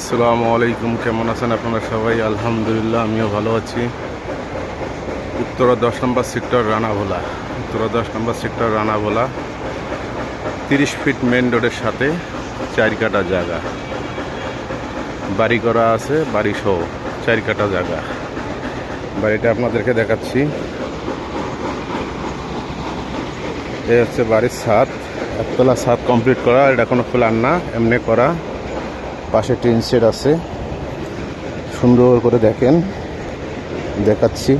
আসসালামু আলাইকুম, কেমন আছেন আপনারা সবাই? আলহামদুলিল্লাহ, আমিও ভালো আছি। উত্তরা দশ নম্বর সেক্টর, রানাভোলা। উত্তরা দশ নম্বর সেক্টর, রানাভোলা। তিরিশ ফিট মেন রোডের সাথে চার কাটা জায়গা। বাড়ি করা আছে, বাড়ি সহ চার কাটা জায়গা। বাড়িটা আপনাদেরকে দেখাচ্ছি। এই হচ্ছে বাড়ির ছাদ। একতলা ছাদ কমপ্লিট করা এটা কোনো প্ল্যান না, এমনি করা। পাশে টিন শেড আছে। সুন্দর করে দেখেন। দেখাচ্ছি।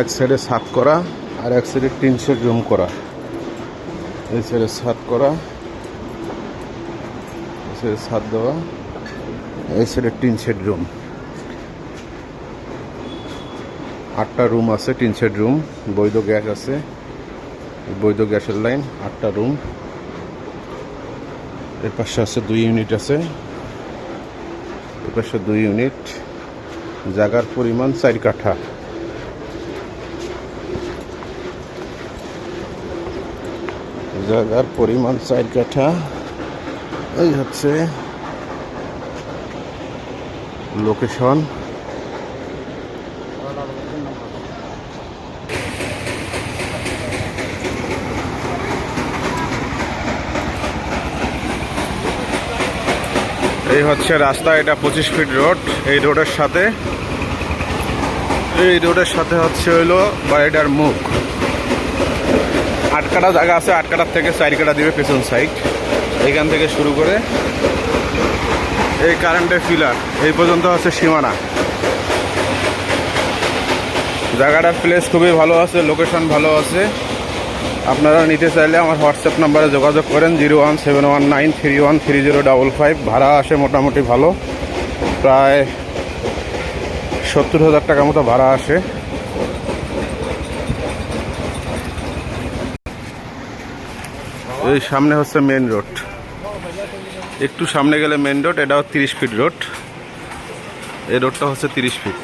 এক সাইডে সাত করা আর এক সাইডে টিন শেড রুম করা। এই সাইডে সাত করা। এই সাইডে ছাদ দেওয়া। এই সাইডে টিন শেড রুম আটটা রুম আছে, টিন শেড রুম বৈধ গ্যাস আছে। বৈধ গ্যাসের লাইন, আটটা রুম এর পাশে আছে দুই ইউনিট আছে। এর পাশে দুই ইউনিট জায়গার পরিমাণ চার কাঠা। জায়গার পরিমাণ চার কাঠা। এই হচ্ছে লোকেশন এই হচ্ছে রাস্তা, এটা পঁচিশ ফিট রোড, এই রোডের সাথে। এই রোডের সাথে হচ্ছে হইল বাড়িটার মুখ। আটকাটা জায়গা আছে, আটকাটার থেকে চার কাটা দিবে পেছন সাইড এইখান থেকে শুরু করে এই কারেন্টের ফিলার এই পর্যন্ত হচ্ছে সীমানা। জায়গাটার প্লেস খুবই ভালো আছে লোকেশন ভালো আছে। আপনারা নিতে চাইলে আমার হোয়াটসঅ্যাপ নাম্বারে যোগাযোগ করেন zero one seven one nine three one three zero double five. ভাড়া আসে মোটামুটি ভালো। প্রায় সত্তর হাজার টাকার মতো ভাড়া আসে। এই সামনে হচ্ছে মেন রোড একটু সামনে গেলে মেন রোড এটাও তিরিশ ফিট রোড এই রোডটা হচ্ছে তিরিশ ফিট